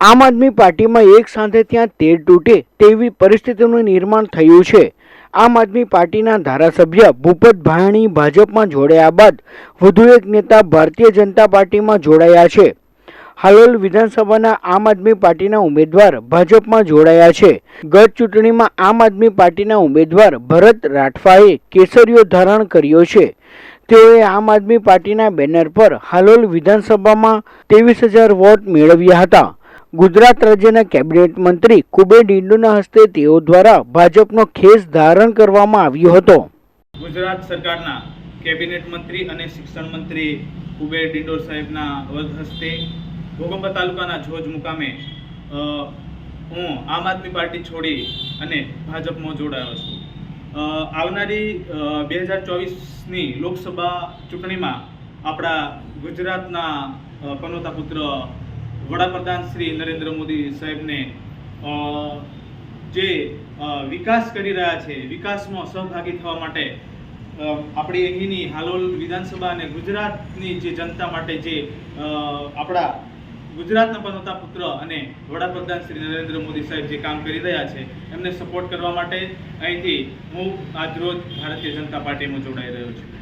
આમ આદમી પાર્ટીમાં એક સાથે ત્યાં તેર તૂટે તેવી પરિસ્થિતિનું નિર્માણ થયું છે. આમ આદમી પાર્ટીના ધારાસભ્ય ભૂપત ભાયણી ભાજપમાં જોડાયા બાદ વધુ એક નેતા ભારતીય જનતા પાર્ટીમાં જોડાયા છે. હાલોલ વિધાનસભાના આમ આદમી પાર્ટીના ઉમેદવાર ભાજપમાં જોડાયા છે. ગત ચૂંટણીમાં આમ આદમી પાર્ટીના ઉમેદવાર ભરત રાઠવાએ કેસરીયો ધારણ કર્યો છે. તેઓએ આમ આદમી પાર્ટીના બેનર પર હાલોલ વિધાનસભામાં ત્રેવીસ હજાર વોટ મેળવ્યા હતા. ગુજરાત રાજ્યના કેબિનેટ મંત્રી કુબેર ડિંડોના હસ્તે તેઓ દ્વારા ભાજપનો ખેસ ધારણ કરવામાં આવ્યો હતો. ગુજરાત સરકારના કેબિનેટ મંત્રી અને શિક્ષણ મંત્રી કુબેર ડિંડોર સાહેબના વધ હસ્તે ઘોગંબા તાલુકાના જોજ મુકામે હું આમ આદમી પાર્ટી છોડી અને ભાજપમાં જોડાયો છું. આવનારી બે હજાર ચોવીસની લોકસભા ચૂંટણીમાં આપણા ગુજરાતના પનોતા પુત્ર વડાપ્રધાન શ્રી નરેન્દ્ર મોદી સાહેબને જે વિકાસ કરી રહ્યા છે, વિકાસમાં સહભાગી થવા માટે આપણી અહીંની હાલોલ વિધાનસભા અને ગુજરાતની જે જનતા માટે જે આપણા ગુજરાતના પનોતા પુત્ર અને વડાપ્રધાન શ્રી નરેન્દ્ર મોદી સાહેબ જે કામ કરી રહ્યા છે, એમને સપોર્ટ કરવા માટે અહીંથી હું આજરોજ ભારતીય જનતા પાર્ટીમાં જોડાઈ રહ્યો છું.